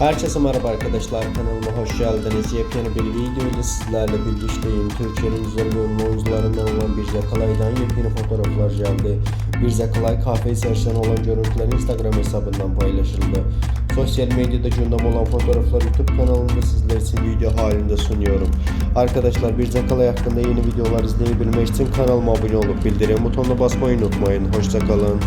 Herkese merhaba arkadaşlar kanalıma hoş geldiniz. Yepyeni bir video ile sizlerle birlikteyim. Türkiye'nin güzel ünlü oyuncularından olan bir Zakalay'dan yepyeni fotoğraflar geldi. Bir Zakalay kahve içerisinde olan görüntüler Instagram hesabından paylaşıldı. Sosyal medyada gündem olan fotoğraflar YouTube kanalımda sizler için video halinde sunuyorum. Arkadaşlar bir Zakalay hakkında yeni videolar izleyebilmek için kanalıma abone olup bildirim butonuna basmayı unutmayın. Hoşçakalın.